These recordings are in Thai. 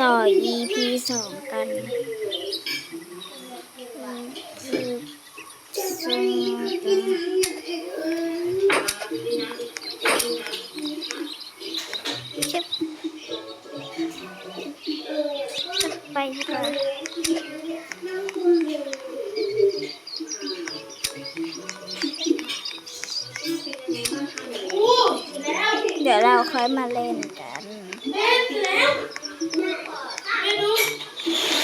ต่อ EP สองกันคือสองชิบไปดีกว่าเดี๋ยวเราค่อยมาเล่นกัน ครั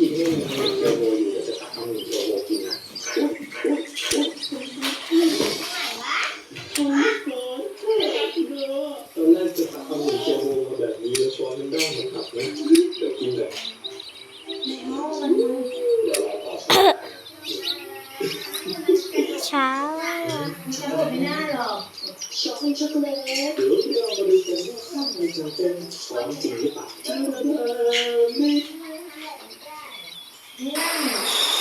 พี่กินให้มันเจอโวอยู่เดี๋ยวจะตักเอาหนึ่งตัวโวกินนะตอนแรกจะตักเอาหนึ่งตัวโวมาแบบนี้แล้วช้อนมันได้ไหมครับนะเดี๋ยวกินแบบเดี๋ยวเราต่อสู้เช้าเดี๋ยวเรามาดูกันว่าข้างในจะเป็นช้อนจริงหรือเปล่า เ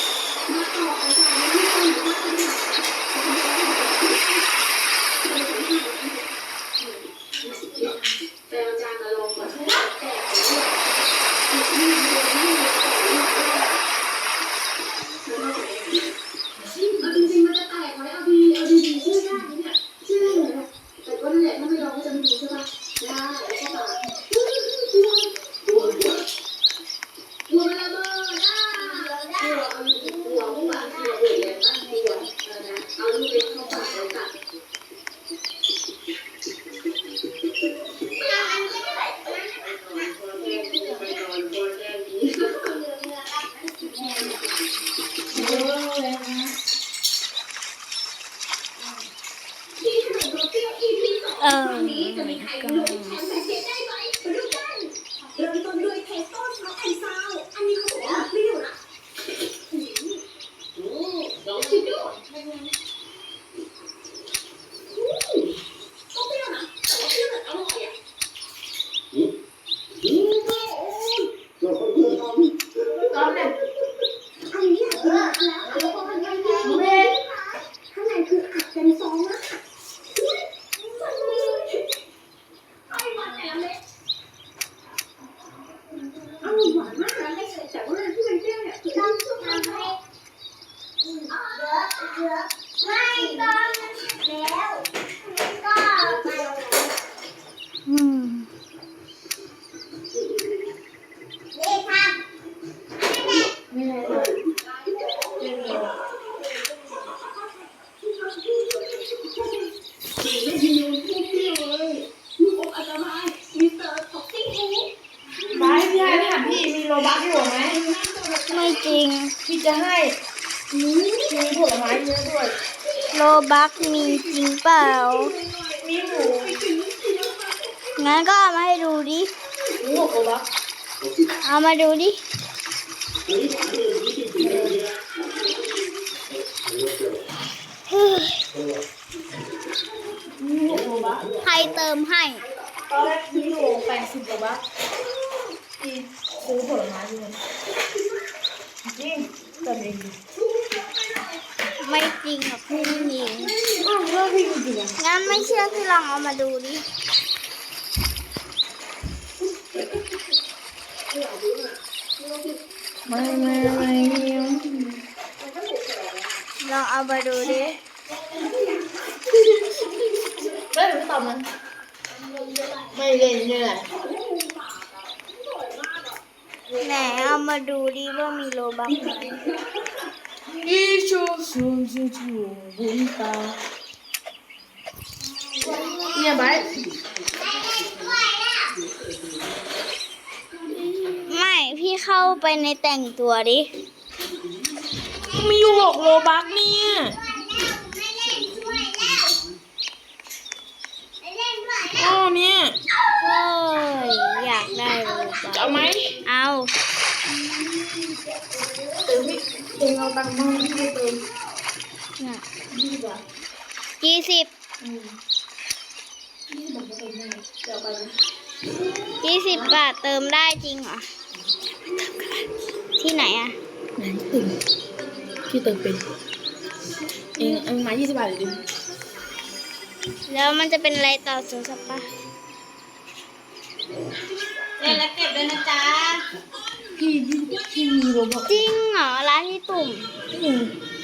จอนี่ เออก็ เริ่มต้นด้วยเทสโต้ช็อกแอนด์ซาวด์อันนี้เขาบอกว่าเปรี้ยวนะอืมลองชิมดูอืมก็เปรี้ยวนะ แต่ว่าเปรี้ยวแบบอร่อยอะ เราคนเดียวทำ ตอนแรกอันนี้คืออันแล้วแล้วก็อันนี้คือเบนข้างในคืออัดเป็นซองนะอุ๊ยมันเลยไอ้หวานแหนมเลยอร่อยหวานมากนะไม่ใช่แต่ว่าที่มันเปรี้ยวเนี่ยคือน้ำซุปน้ำให้ อืม ไม่ดีมันพูดเปรี้ยวเลยลูกอมอันตรายมิสเตอร์ท็อกซิ่งเอง ไปพี่ให้ถามพี่มีโลบักอยู่ไหม ไม่จริง พี่จะให้มี ผลไม้เยอะด้วย โลบักมีจริงเปล่า มีหมูงั้นก็เอามาให้ดูดิ หมูโลบักเอามาดูดิเฮ้ยใครเติมให้ ตอนแรกพี่โลแปดสิบกว่าบาทที่ซื้อผลไม้อยู่เลยจริงเติมเองดิ ไม่จริงหรอกพี่ไม่มีอ้าวเรื่องพี่จริงๆอะงั้นไม่เชื่อพี่ลองเอามาดูดิไม่ไม่ไม่ลองเอามาดูดิไม่รู้ตอบมันไม่เล่นเนี่ยแหละไหนเอามาดูดิว่ามีโลบักไหม อีชูชูชูชูบุญตาเนี่ยไปไม่พี่เข้าไปในแต่งตัวดิ มีอยู่หกโลบักเนี่ย อ๋อเนี่ย เฮ้ย อยากได้โลบักจะเอาไหม เอาเติมพี่เติมเอาตังค์มาพี่ไปเติมน่ะยี่สิบบาทยี่สิบอืมยี่สิบบาทก็เติมได้เดี๋ยวเอาไปนะยี่สิบบาทเติมได้จริงเหรอ ที่ไหนอะไหนเติมพี่เติมเป็นเองเอามายี่สิบบาทเลยดิแล้วมันจะเป็นอะไรต่อโทรศัพท์ปะเล่นแล้วเก็บด้วยนะจ๊ะ พี่ พี่พี่มีโรบอกจริงเหรอร้านที่ตุ่มนี่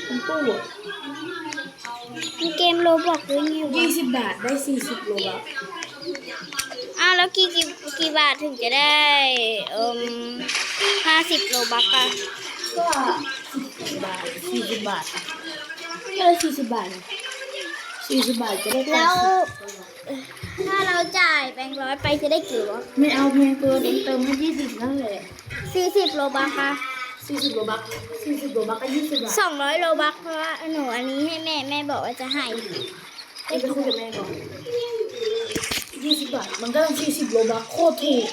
เป็นตู้อะมีเกมโลบอกด้วยไงวะยี่สิบบาทได้สี่สิบโลบักอ้าวแล้วกี่กี่กี่บาทถึงจะได้เอ่มห้าสิบโลบักอะก็สิบบาทสี่สิบบาทก็ได้สี่สิบบาทนะสี่สิบบาทจะได้แล้ว80ถ้าเราจ่ายแบงค์ร้อยไปจะได้กี่วะไม่เอาแพงเกินเองเติมให้ยี่สิบนั่นแหละ สี่สิบโลบักค่ะสี่สิบโลบักสี่สิบโลบักก็ยี่สิบบาทสองร้อยโลบักเพราะว่าหนูอันนี้ให้แม่แม่บอกว่าจะให้เองไปคุยกับแม่ก่อนยี่สิบบาทมันก็ต้องสี่สิบโลบักโคตรถูก